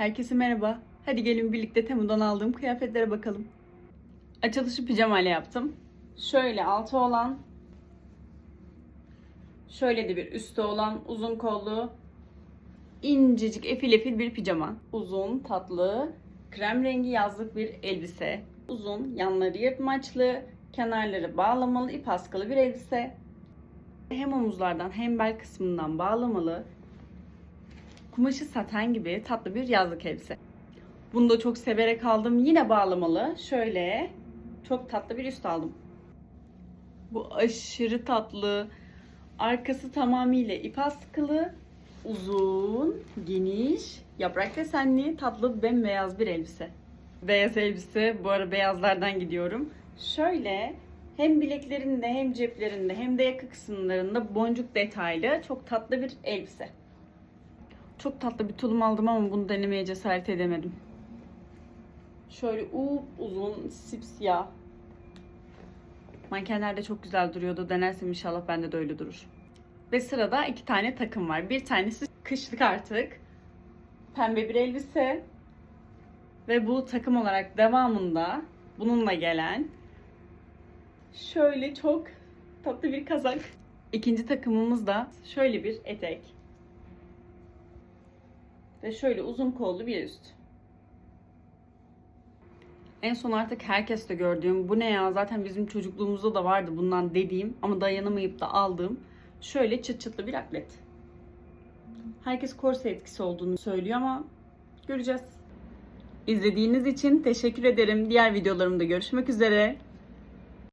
Herkese merhaba. Hadi gelin birlikte Temu'dan aldığım kıyafetlere bakalım. Açılışı pijama ile yaptım. Şöyle altı olan, şöyle de bir üstü olan uzun kollu, incecik efil efil bir pijama. Uzun, tatlı, krem rengi yazlık bir elbise. Uzun, yanları yırtmaçlı, kenarları bağlamalı, ip askılı bir elbise. Hem omuzlardan hem bel kısmından bağlamalı, Kumaşı saten gibi tatlı bir yazlık elbise. Bunu da çok severek aldım. Yine bağlamalı. Şöyle çok tatlı bir üst aldım. Bu aşırı tatlı. Arkası tamamıyla ip askılı. Uzun, geniş, yaprak desenli, tatlı bembeyaz bir elbise. Beyaz elbise. Bu ara beyazlardan gidiyorum. Şöyle hem bileklerinde hem ceplerinde hem de yaka kısımlarında boncuk detaylı çok tatlı bir elbise. Çok tatlı bir tulum aldım ama bunu denemeye cesaret edemedim. Şöyle up uzun sipsiyah. Mankenlerde çok güzel duruyordu. Denersem inşallah bende de öyle durur. Ve sırada iki tane takım var. Bir tanesi kışlık artık. Pembe bir elbise. Ve bu takım olarak devamında bununla gelen şöyle çok tatlı bir kazak. İkinci takımımız da şöyle bir etek. Ve şöyle uzun kollu bir üst. En son artık herkes de gördüğüm bu ne ya zaten bizim çocukluğumuzda da vardı bundan dediğim ama dayanamayıp da aldığım şöyle çıt çıtlı bir atlet. Herkes korse etkisi olduğunu söylüyor ama göreceğiz. İzlediğiniz için teşekkür ederim. Diğer videolarımda görüşmek üzere.